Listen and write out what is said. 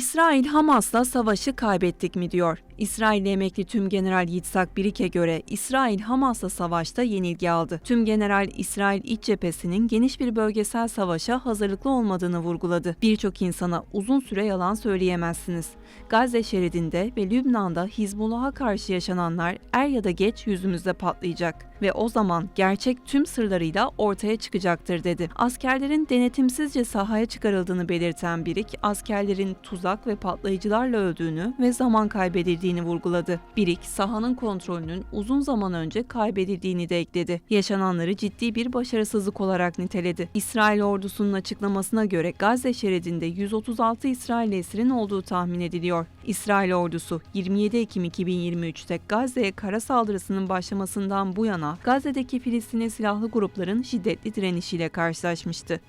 İsrail Hamas'la savaşı kaybettik mi diyor. İsrail emekli Tüm General Yitzhak Birik'e göre İsrail Hamas'la savaşta yenilgi aldı. Tüm General İsrail iç cephesinin geniş bir bölgesel savaşa hazırlıklı olmadığını vurguladı. Birçok insana uzun süre yalan söyleyemezsiniz. Gazze şeridinde ve Lübnan'da Hizbullah'a karşı yaşananlar er ya da geç yüzümüzde patlayacak ve o zaman gerçek tüm sırlarıyla ortaya çıkacaktır dedi. Askerlerin denetimsizce sahaya çıkarıldığını belirten Birik, askerlerin tuzak ve patlayıcılarla öldüğünü ve zaman kaybedildiğini vurguladı. Birik, sahanın kontrolünün uzun zaman önce kaybedildiğini de ekledi. Yaşananları ciddi bir başarısızlık olarak niteledi. İsrail ordusunun açıklamasına göre Gazze şeridinde 136 İsrail esirin olduğu tahmin ediliyor. İsrail ordusu 27 Ekim 2023'te Gazze'ye kara saldırısının başlamasından bu yana Gazze'deki Filistinli silahlı grupların şiddetli direnişiyle karşılaşmıştı.